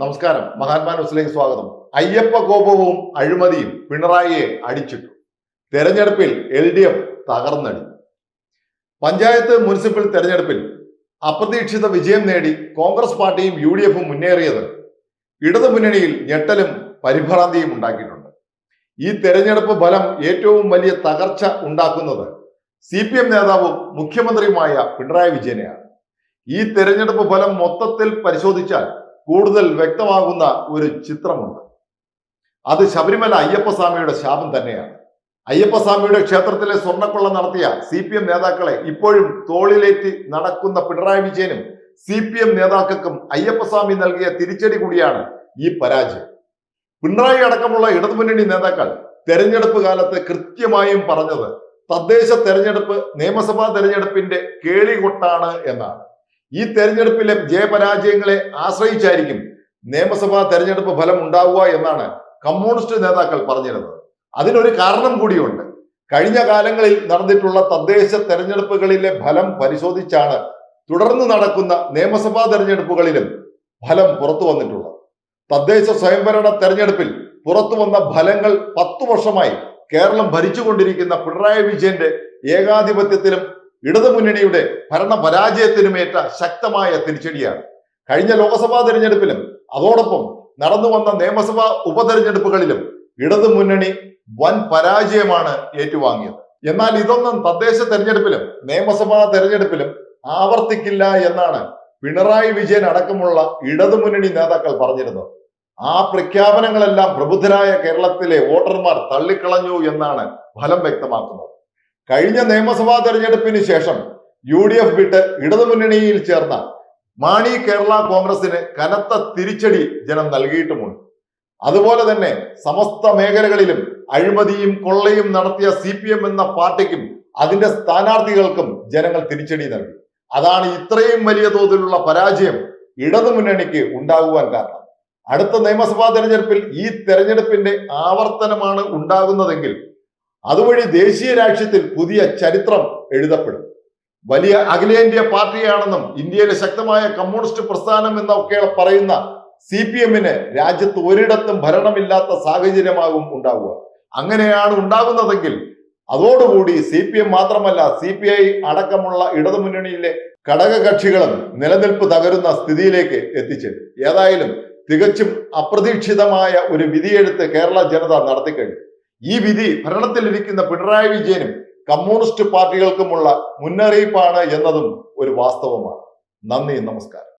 നമസ്കാരം. മഹാത്മാ ന്യൂസിലേക്ക് സ്വാഗതം. അയ്യപ്പ കോപവും അഴിമതിയും പിണറായിയെ അടിച്ചിട്ടു. തെരഞ്ഞെടുപ്പിൽ എൽ ഡി എഫ് തകർന്നടി. പഞ്ചായത്ത് മുനിസിപ്പൽ തെരഞ്ഞെടുപ്പിൽ അപ്രതീക്ഷിത വിജയം നേടി കോൺഗ്രസ് പാർട്ടിയും യു ഡി എഫും മുന്നേറിയത് ഇടതു മുന്നണിയിൽ ഞെട്ടലും പരിഭ്രാന്തിയും ഉണ്ടാക്കിയിട്ടുണ്ട്. ഈ തെരഞ്ഞെടുപ്പ് ഫലം ഏറ്റവും വലിയ തകർച്ച ഉണ്ടാക്കുന്നത് സി പി എം നേതാവും മുഖ്യമന്ത്രിയുമായ പിണറായി വിജയനെയാണ്. ഈ തെരഞ്ഞെടുപ്പ് ഫലം മൊത്തത്തിൽ പരിശോധിച്ചാൽ കൂടുതൽ വ്യക്തമാകുന്ന ഒരു ചിത്രമുണ്ട്. അത് ശബരിമല അയ്യപ്പസ്വാമിയുടെ ശാപം തന്നെയാണ്. അയ്യപ്പസ്വാമിയുടെ ക്ഷേത്രത്തിലെ സ്വർണക്കൊള്ള നടത്തിയ സി പി എം നേതാക്കളെ ഇപ്പോഴും തോളിലേറ്റി നടക്കുന്ന പിണറായി വിജയനും സി പി എം നേതാക്കൾക്കും അയ്യപ്പസ്വാമി നൽകിയ തിരിച്ചടി കൂടിയാണ് ഈ പരാജയം. പിണറായി അടക്കമുള്ള ഇടതുമുന്നണി നേതാക്കൾ തെരഞ്ഞെടുപ്പ് കാലത്ത് കൃത്യമായും പറഞ്ഞത് തദ്ദേശ തെരഞ്ഞെടുപ്പ് നിയമസഭാ തെരഞ്ഞെടുപ്പിന്റെ കേളികൊട്ടാണ് എന്നാണ്. ഈ തെരഞ്ഞെടുപ്പിലെ ജയപരാജയങ്ങളെ ആശ്രയിച്ചായിരിക്കും നിയമസഭാ തെരഞ്ഞെടുപ്പ് ഫലം ഉണ്ടാവുക എന്നാണ് കമ്മ്യൂണിസ്റ്റ് നേതാക്കൾ പറഞ്ഞിരുന്നത്. അതിനൊരു കാരണം കൂടിയുണ്ട്. കഴിഞ്ഞ കാലങ്ങളിൽ നടന്നിട്ടുള്ള തദ്ദേശ തെരഞ്ഞെടുപ്പുകളിലെ ഫലം പരിശോധിച്ചാണ് തുടർന്ന് നടക്കുന്ന നിയമസഭാ തെരഞ്ഞെടുപ്പുകളിലും ഫലം പുറത്തു വന്നിട്ടുള്ളത്. തദ്ദേശ സ്വയംഭരണ തെരഞ്ഞെടുപ്പിൽ പുറത്തു വന്ന ഫലങ്ങൾ പത്തു വർഷമായി കേരളം ഭരിച്ചുകൊണ്ടിരിക്കുന്ന പിണറായി വിജയന്റെ ഏകാധിപത്യത്തിലും ഇടതുമുന്നണിയുടെ ഭരണ പരാജയത്തിനുമേറ്റ ശക്തമായ തിരിച്ചടിയാണ്. കഴിഞ്ഞ ലോക്സഭാ തെരഞ്ഞെടുപ്പിലും അതോടൊപ്പം നടന്നു വന്ന നിയമസഭാ ഉപതെരഞ്ഞെടുപ്പുകളിലും ഇടതുമുന്നണി വൻ പരാജയമാണ് ഏറ്റുവാങ്ങിയത്. എന്നാൽ ഇതൊന്നും തദ്ദേശ തെരഞ്ഞെടുപ്പിലും നിയമസഭാ തെരഞ്ഞെടുപ്പിലും ആവർത്തിക്കില്ല എന്നാണ് പിണറായി വിജയൻ അടക്കമുള്ള ഇടതുമുന്നണി നേതാക്കൾ പറഞ്ഞിരുന്നത്. ആ പ്രഖ്യാപനങ്ങളെല്ലാം പ്രബുദ്ധരായ കേരളത്തിലെ വോട്ടർമാർ തള്ളിക്കളഞ്ഞു എന്നാണ് ഫലം വ്യക്തമാക്കുന്നത്. കഴിഞ്ഞ നിയമസഭാ തെരഞ്ഞെടുപ്പിന് ശേഷം യു ഡി എഫ് വിട്ട് ഇടതുമുന്നണിയിൽ ചേർന്ന മാണി കേരള കോൺഗ്രസിന് കനത്ത തിരിച്ചടി ജനം നൽകിയിട്ടുമുണ്ട്. അതുപോലെ തന്നെ സമസ്ത മേഖലകളിലും അഴിമതിയും കൊള്ളയും നടത്തിയ സി പി എം എന്ന പാർട്ടിക്കും അതിന്റെ സ്ഥാനാർത്ഥികൾക്കും ജനങ്ങൾ തിരിച്ചടി നൽകി. അതാണ് ഇത്രയും വലിയ തോതിലുള്ള പരാജയം ഇടതുമുന്നണിക്ക് ഉണ്ടാകുവാൻ കാരണം. അടുത്ത നിയമസഭാ തെരഞ്ഞെടുപ്പിൽ ഈ തെരഞ്ഞെടുപ്പിന്റെ ആവർത്തനമാണ് ഉണ്ടാകുന്നതെങ്കിൽ അതുവഴി ദേശീയ രാഷ്ട്രീയത്തിൽ പുതിയ ചരിത്രം എഴുതപ്പെടും. വലിയ അഖിലേന്ത്യാ പാർട്ടിയാണെന്നും ഇന്ത്യയിലെ ശക്തമായ കമ്മ്യൂണിസ്റ്റ് പ്രസ്ഥാനം എന്നൊക്കെ പറയുന്ന സി പി എമ്മിന് രാജ്യത്ത് ഒരിടത്തും ഭരണമില്ലാത്ത സാഹചര്യമാകും ഉണ്ടാവുക. അങ്ങനെയാണ് ഉണ്ടാകുന്നതെങ്കിൽ അതോടുകൂടി സി പി എം മാത്രമല്ല സി പി ഐ അടക്കമുള്ള ഇടതുമുന്നണിയിലെ ഘടകകക്ഷികളും നിലനിൽപ്പ് തകരുന്ന സ്ഥിതിയിലേക്ക് എത്തിച്ചേരും. ഏതായാലും തികച്ചും അപ്രതീക്ഷിതമായ ഒരു വിധിയെഴുത്ത് കേരള ജനത നടത്തിക്കഴിഞ്ഞു. ഈ വിധി ഭരണത്തിലിരിക്കുന്ന പിണറായി വിജയനും കമ്മ്യൂണിസ്റ്റ് പാർട്ടികൾക്കുമുള്ള മുന്നറിയിപ്പാണ് എന്നതും ഒരു വാസ്തവമാണ്. നന്ദി നമസ്കാരം.